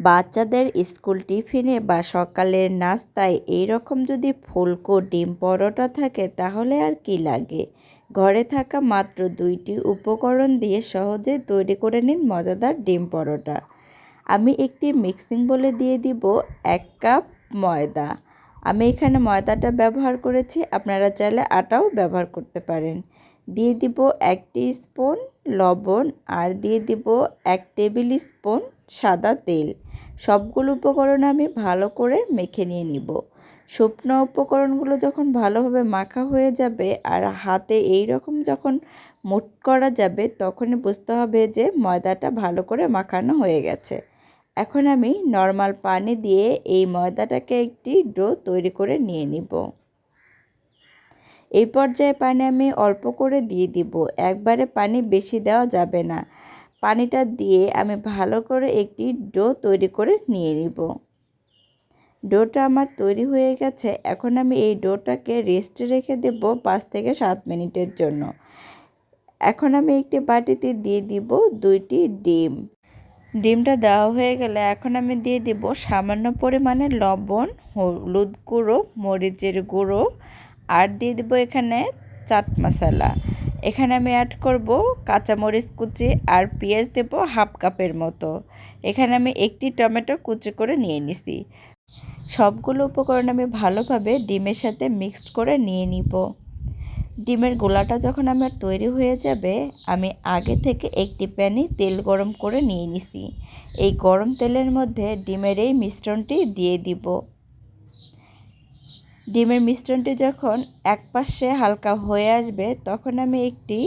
বাচ্চাদের স্কুল টিফিনে বা সকালের নাস্তায় এই রকম যদি ফুলকো, ডিম পরোটা থাকে, তাহলে আর কি লাগে? ঘরে থাকা মাত্র দুইটি উপকরণ দিয়ে সহজে তৈরি করে নিন মজাদার ডিম পরোটা। আমি একটি মিক্সিং বলে দিয়ে দিব এক কাপ ময়দা। আমি এখানে ময়দাটা ব্যবহার করেছি, আপনারা চাইলে আটাও ব্যবহার করতে পারেন। দিয়ে দিব এক স্পুন লবণ আর দিয়ে দিব এক টেবিল স্পুন সাদা তেল। সবগুলো উপকরণ আমি ভালো করে মেখে নিয়ে নিব। শুকনো উপকরণগুলো যখন ভালোভাবে মাখা হয়ে যাবে আর হাতে এই রকম যখন মুট করা যাবে, তখনই বুঝতে হবে যে ময়দাটা ভালো করে মাখানো হয়ে গেছে। এখন আমি নর্মাল পানি দিয়ে এই ময়দাটাকে একটি ডো তৈরি করে নিয়ে নিব। এই পর্যায়ে পানি আমি অল্প করে দিয়ে দিব। একবারে পানি বেশি দেওয়া যাবে না। পানিটা দিয়ে আমি ভালো করে একটি ডো তৈরি করে নিয়ে নিব। ডোটা আমার তৈরি হয়ে গেছে। এখন আমি এই ডোটাকে রেস্টে রেখে দেব পাঁচ থেকে সাত মিনিটের জন্য। এখন আমি একটি বাটিতে দিয়ে দিব দুইটি ডিম। ডিমটা দেওয়া হয়ে গেলে এখন আমি দিয়ে দিব সামান্য পরিমাণে লবণ, হলুদ গুঁড়ো, মরিচের গুঁড়ো, আর দিয়ে দেবো এখানে চাট মশলা। এখানে আমি অ্যাড করব কাঁচামরিচ কুচি আর পেঁয়াজ দেবো হাফ কাপের মতো। এখানে আমি একটি টমেটো কুচি করে নিয়ে নিছি। সবগুলো উপকরণ আমি ভালোভাবে ডিমের সাথে মিক্সড করে নিয়ে নিব। ডিমের গোলাটা যখন আমার তৈরি হয়ে যাবে, আমি আগে থেকে একটি প্যানে তেল গরম করে নিয়ে নিছি। এই গরম তেলের মধ্যে ডিমের এই মিশ্রণটি দিয়ে দিব। ডিমের মিশ্রণটি যখন এক পাশে হালকা হয়ে আসবে, তখন আমি একটি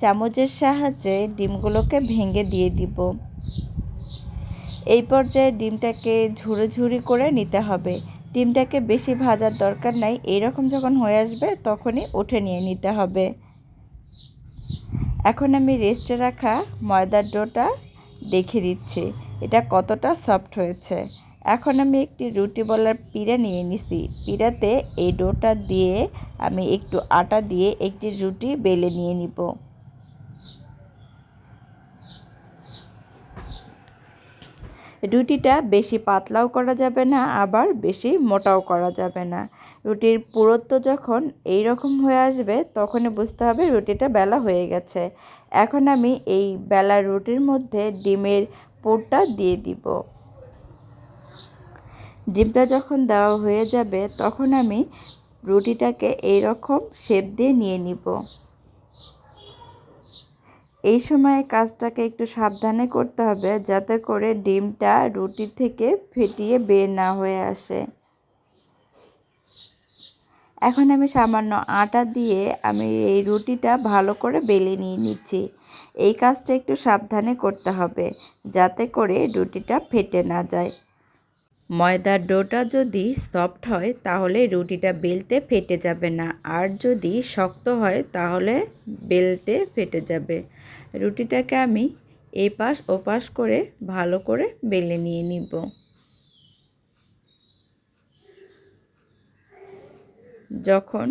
চামচের সাহায্যে ডিমগুলোকে ভেঙে দিয়ে দিব। এই পর্যায়ে ডিমটাকে ঝুড়ি ঝুড়ি করে নিতে হবে। ডিমটাকে বেশি ভাজার দরকার নাই, এইরকম যখন হয়ে আসবে, তখনই উঠে নিয়ে নিতে হবে। এখন আমি রেস্টে রাখা ময়দার ডোটা দেখে দিচ্ছি। এটা কতটা সফট হয়েছে। এখন আমি একটি রুটি বলার পিড়া নিয়ে নিছি। পিড়াতে এই ডোটা দিয়ে আমি একটু আটা দিয়ে একটি রুটি বেলে নিয়ে নিব। রুটিটা বেশি পাতলাও করা যাবে না, আবার বেশি মোটাও করা যাবে না। রুটির পুরুত্ব যখন এই রকম হয়ে আসবে, তখনই বুঝতে হবে রুটিটা বেলা হয়ে গেছে। এখন আমি এই বেলা রুটির মধ্যে ডিমের পুরটা দিয়ে দিব। ডিমটা যখন দেওয়া হয়ে যাবে, তখন আমি রুটিটাকে এই রকম শেপ দিয়ে নিয়ে নিব। এই সময় কাজটাকে একটু সাবধানে করতে হবে, যাতে করে ডিমটা রুটির থেকে ফেটিয়ে বের না হয়ে আসে। এখন আমি সামান্য আটা দিয়ে আমি এই রুটিটা ভালো করে বেলে নিয়ে নিচ্ছি। এই কাজটা একটু সাবধানে করতে হবে, যাতে করে রুটিটা ফেটে না যায়। ময়দার ডোটা যদি সফট হয়, তাহলে রুটিটা বেলতে ফেটে যাবে না। আর যদি শক্ত হয়, তাহলে বেলতে ফেটে যাবে। রুটিটাকে আমি এই পাশ ও পাশ করে ভালো করে বেলে নিয়ে নিব। যখন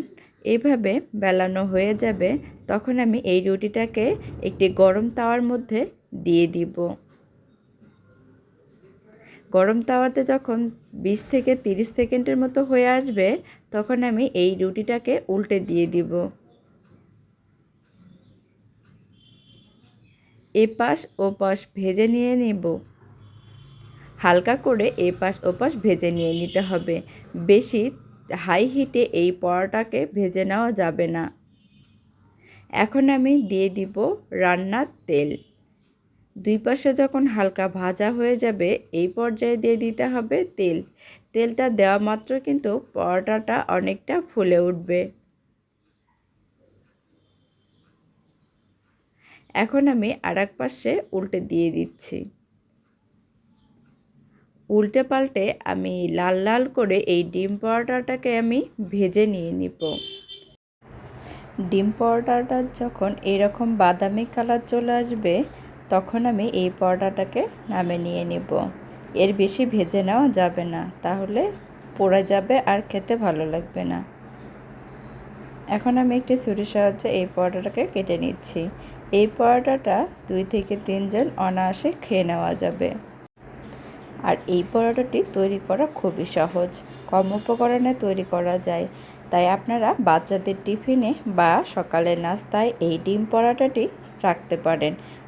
এভাবে বেলানো হয়ে যাবে, তখন আমি এই রুটিটাকে একটি গরম তাওয়ার মধ্যে দিয়ে দিব। গরম তাওয়াতে যখন বিশ থেকে তিরিশ সেকেন্ডের মতো হয়ে আসবে, তখন আমি এই রুটিটাকে উল্টে দিয়ে দিব। এপাশ ওপাশ ভেজে নিয়ে নেব। হালকা করে এপাশ ওপাশ ভেজে নিয়ে নিতে হবে। বেশি হাই হিটে এই পরোটাকে ভেজে নেওয়া যাবে না। এখন আমি দিয়ে দিব রান্নার তেল। দুই পাশে যখন হালকা ভাজা হয়ে যাবে, এই পর্যায়ে দিয়ে দিতে হবে তেল। তেলটা দেওয়া মাত্র কিন্তু পরোটাটা অনেকটা ফুলে উঠবে। এখন আমি আর পাশে উল্টে দিয়ে দিচ্ছি। উল্টে পাল্টে আমি লাল লাল করে এই ডিম পরোটাটাকে আমি ভেজে নিয়ে নিব। ডিম পরোটাটা যখন এরকম বাদামি কালার চলে আসবে তখন আমি এই পরোটাটাকে নামে নিয়ে নিব। এর বেশি ভেজে নেওয়া যাবে না, তাহলে পড়ে যাবে আর খেতে ভালো লাগবে না। এখন আমি একটি ছুরির সাহায্যে এই পরোটাটাকে কেটে নিচ্ছি। এই পরোটাটা দুই থেকে তিনজন অনায়াসে খেয়ে নেওয়া যাবে। আর এই পরোটাটি তৈরি করা খুবই সহজ। কম উপকরণে তৈরি করা যায়। তাই আপনারা বাচ্চাদের টিফিনে বা সকালের নাস্তায় এই ডিম পরোটাটি রাখতে পারেন।